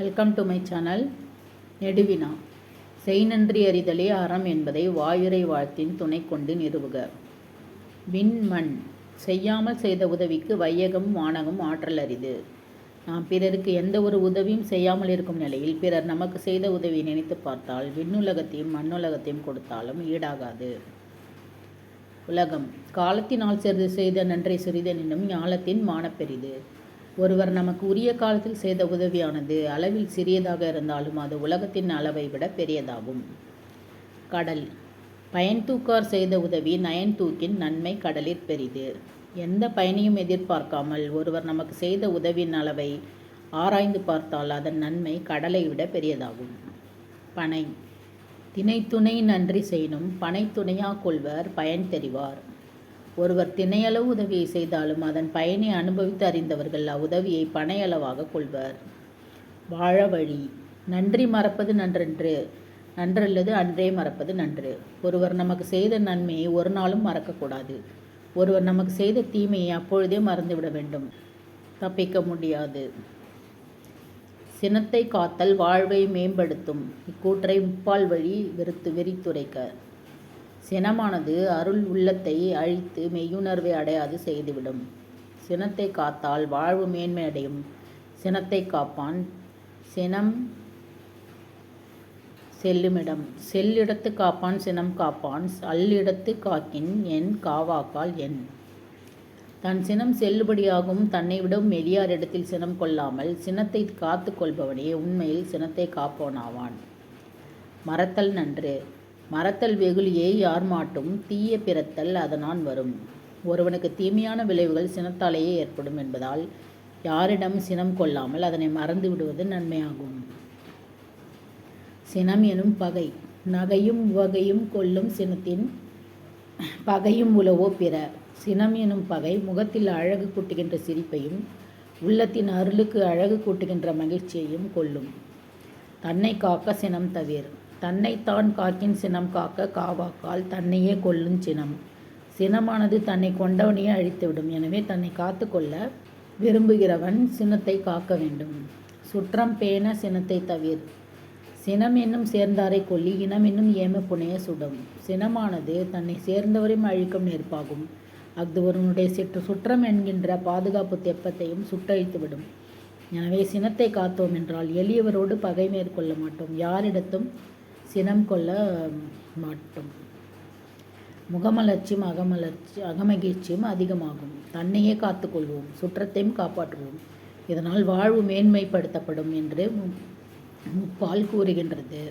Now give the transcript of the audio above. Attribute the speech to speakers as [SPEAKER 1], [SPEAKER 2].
[SPEAKER 1] welcome to my channel நெடுவினா செய் நன்றி அறிதலே அறம் என்பதை வாயுரை வாழ்த்தின் துணை கொண்டு நிறுவுக விண்மண் செய்யாமல் செய்த உதவிக்கு வையகம் வானகம் ஆற்றல் அரிது நாம் பிறருக்கு எந்த ஒரு உதவியும் செய்யாமல் இருக்கும் நிலையில் பிறர் நமக்கு செய்த உதவியை நினைத்து பார்த்தால் விண்ணுலகத்தையும் மண்ணுலகத்தையும் கொடுத்தாலும் ஈடாகாது உலகம் காலத்தினால் சிறிது செய்த நன்றை சிறிதனினும் ஞாலத்தின் மானப்பெரிது ஒருவர் நமக்கு உரிய காலத்தில் செய்த உதவியானது அளவில் சிறியதாக இருந்தாலும் அது உலகத்தின் அளவை விட பெரியதாகும் கடல் பயன்தூக்கார் செய்த உதவி நயன்தூக்கின் நன்மை கடலிற் பெரிது எந்த பயனையும் எதிர்பார்க்காமல் ஒருவர் நமக்கு செய்த உதவியின் அளவை ஆராய்ந்து பார்த்தால் அதன் நன்மை கடலை விட பெரியதாகும் பனை தினைத்துணை நன்றி செய்யணும் பனைத்துணையாக கொள்வர் பயன் தெரிவார் ஒருவர் திணையளவு உதவியை செய்தாலும் அதன் பயனை அனுபவித்து அறிந்தவர்கள் அவ்வுதவியை பனையளவாக கொள்வர் வாழ வழி நன்றி மறப்பது நன்றன்று நன்றல்லது அன்றே மறப்பது நன்று ஒருவர் நமக்கு செய்த நன்மையை ஒரு நாளும் மறக்கக்கூடாது ஒருவர் நமக்கு செய்த தீமையை அப்பொழுதே மறந்துவிட வேண்டும் தப்பிக்க முடியாது சினத்தை காத்தல் வாழ்வை மேம்படுத்தும் இக்கூற்றை முப்பால் வழி வெறுத்து வெறித்துரைக்க சினமானது அருள் உள்ளத்தை அழித்து மெய்யுணர்வை அடையாது செய்துவிடும் சினத்தை காத்தால் வாழ்வு மேன்மை அடையும் சினத்தை காப்பான் சினம் செல்லுமிடம் செல்லிடத்து காப்பான் சினம் காப்பான் அல்லிடத்து காக்கின் என் காவாக்கால் என் தன் சினம் செல்லுபடியாகும் தன்னை விடும் இடத்தில் சினம் கொள்ளாமல் சினத்தை காத்து கொள்பவனே உண்மையில் சினத்தை காப்போனாவான் மறத்தல் நன்று மறத்தல் வெகுளியே யார் மாட்டும் தீய பிறத்தல் அதனான் வரும் ஒருவனுக்கு தீமையான விளைவுகள் சினத்தாலேயே ஏற்படும் என்பதால் யாரிடம் சினம் கொள்ளாமல் அதனை மறந்து விடுவது நன்மையாகும் சினம் எனும் பகை நகையும் உவகையும் கொள்ளும் சினத்தின் பகையும் உலவோ பிற சினம் எனும் பகை முகத்தில் அழகு கூட்டுகின்ற சிரிப்பையும் உள்ளத்தின் அருளுக்கு அழகு கூட்டுகின்ற மகிழ்ச்சியையும் கொள்ளும் தன்னை காக்க சினம் தவிர தன்னைத்தான் காக்கின் சினம் காக்க காவாக்கால் தன்னையே கொல்லும் சினம் சினமானது தன்னை கொண்டவனையே அழித்துவிடும் எனவே தன்னை காத்து கொள்ள விரும்புகிறவன் சினத்தை காக்க வேண்டும் சுற்றம் பேண சினத்தை தவிர் சினம் என்னும் சேர்ந்தாரை கொல்லி இனம் என்னும் ஏம புனைய சுடும் சினமானது தன்னை சேர்ந்தவரையும் அழிக்கும் நெருப்பாகும் அது ஒருவனுடைய சிற்று சுற்றம் என்கின்ற பாதுகாப்பு தெப்பத்தையும் சுட்டழித்துவிடும் எனவே சினத்தை காத்தோம் என்றால் எளியவரோடு பகை மேற்கொள்ள மாட்டோம் யாரிடத்தும் சினம் கொள்ள மாட்டோம் முகமலர்ச்சியும் அகமலர்ச்சி அகமகிழ்ச்சியும் அதிகமாகும் தன்னையே காத்துக்கொள்வோம் சுற்றத்தையும் காப்பாற்றுவோம் இதனால் வாழ்வு மேன்மைப்படுத்தப்படும் என்று முப்பால் கூறுகின்றது